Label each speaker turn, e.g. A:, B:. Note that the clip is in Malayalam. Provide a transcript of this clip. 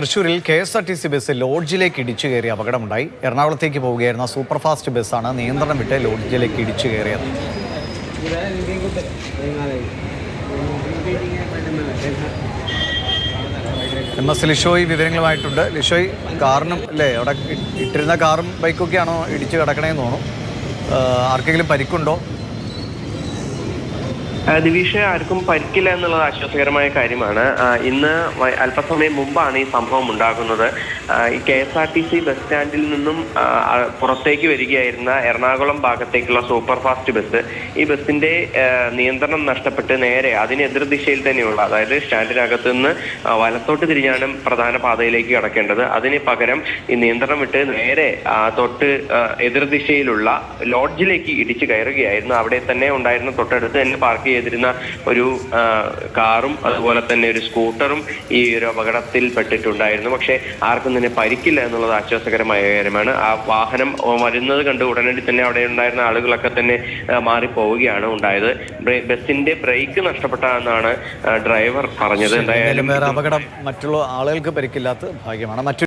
A: തൃശൂരിൽ K S R T C bus ലോഡ്ജിലേക്ക് ഇടിച്ചു കയറി അപകടമുണ്ടായി. എറണാകുളത്തേക്ക് പോവുകയായിരുന്ന സൂപ്പർഫാസ്റ്റ് ബസ്സാണ് നിയന്ത്രണം വിട്ട് ലോഡ്ജിലേക്ക് ഇടിച്ചു കയറിയത്. എം എസ് ലിഷോയ് വിവരങ്ങളുമായിട്ടുണ്ട്. ലിഷോയ് കാറിനും അല്ലേ അവിടെ ഇട്ടിരുന്ന കാറും ബൈക്കൊക്കെയാണോ ഇടിച്ചു കിടക്കണേന്ന് തോന്നുന്നു. ആർക്കെങ്കിലും പരിക്കുണ്ടോ?
B: ദിവിഷ ആർക്കും പരിക്കില്ല എന്നുള്ളത് ആശ്വാസകരമായ കാര്യമാണ്. ഇന്ന് അല്പസമയം മുമ്പാണ് ഈ സംഭവം ഉണ്ടാകുന്നത്. ഈ K S R T C bus സ്റ്റാൻഡിൽ നിന്നും പുറത്തേക്ക് വരികയായിരുന്ന എറണാകുളം ഭാഗത്തേക്കുള്ള സൂപ്പർ ഫാസ്റ്റ് ബസ് ഈ ബസ്സിന്റെ നിയന്ത്രണം നഷ്ടപ്പെട്ട് നേരെ അതിനെതിർ ദിശയിൽ തന്നെയുള്ള അതായത് സ്റ്റാൻഡിനകത്ത് നിന്ന് വലത്തോട്ട് തിരിഞ്ഞാണ് പ്രധാന പാതയിലേക്ക് കടക്കേണ്ടത്. അതിന് പകരം ഈ നിയന്ത്രണം വിട്ട് നേരെ തൊട്ട് എതിർ ദിശയിലുള്ള ലോഡ്ജിലേക്ക് ഇടിച്ചു കയറുകയായിരുന്നു. അവിടെ തന്നെ ഉണ്ടായിരുന്ന തൊട്ടടുത്ത് തന്നെ പാർക്ക് ചെയ്തിരുന്ന ഒരു കാറും അതുപോലെ തന്നെ ഒരു സ്കൂട്ടറും ഈ ഒരു അപകടത്തിൽ പെട്ടിട്ടുണ്ടായിരുന്നു. പക്ഷേ ആർക്കും തന്നെ പരിക്കില്ല എന്നുള്ളത് ആശ്വാസകരമായ കാര്യമാണ്. ആ വാഹനം വരുന്നത് കണ്ട് ഉടനടി തന്നെ അവിടെ ഉണ്ടായിരുന്ന ആളുകളൊക്കെ തന്നെ മാറി മാറിപ്പോവുകയാണ് ഉണ്ടായത്. ബസിന്റെ ബ്രേക്ക് നഷ്ടപ്പെട്ട എന്നാണ് ഡ്രൈവർ പറഞ്ഞത്.
A: എന്തായാലും
B: എന്തായാലും
A: അപകടം മറ്റുള്ള ആളുകൾക്ക് പരിക്കില്ലാത്ത ഭാഗ്യമാണ്. മറ്റു